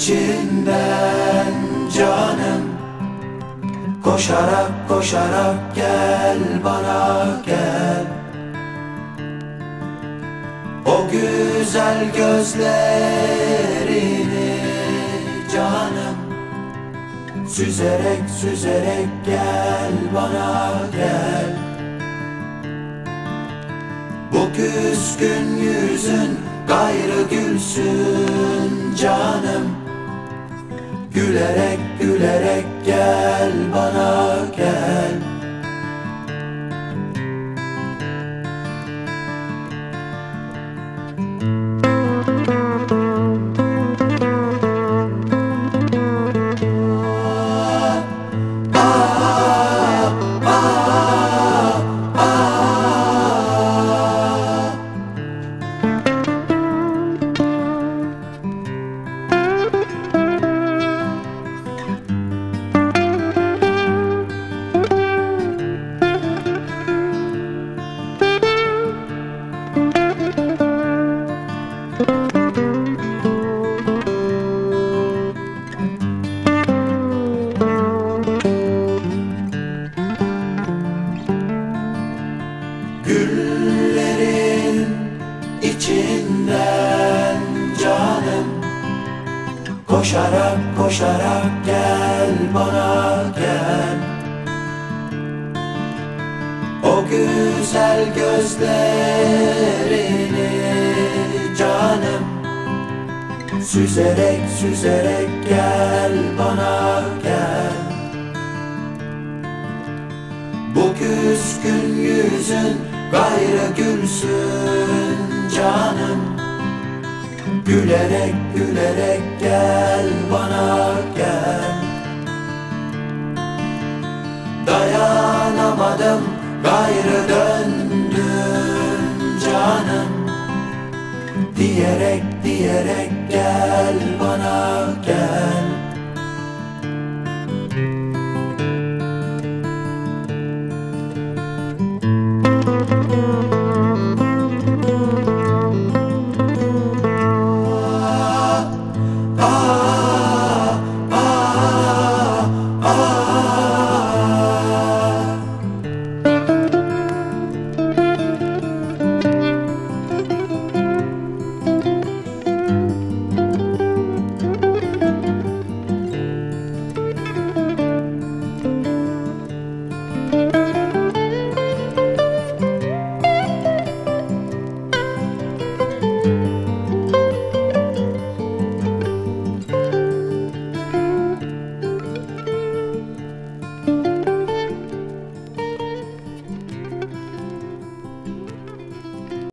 İçinden canım Koşarak koşarak gel bana gel. O güzel gözlerini canım Süzerek süzerek gel bana gel. Bu küskün yüzün gayrı gülsün canım Gülerek gülerek gel bana Koşarak koşarak gel bana gel. O güzel gözlerini canım Süzerek süzerek gel bana gel. Bu küskün yüzün gayrı gülsün canım Gülerek gülerek gel bana gel. Dayanamadım gayrı döndüm canım. Diyerek diyerek gel bana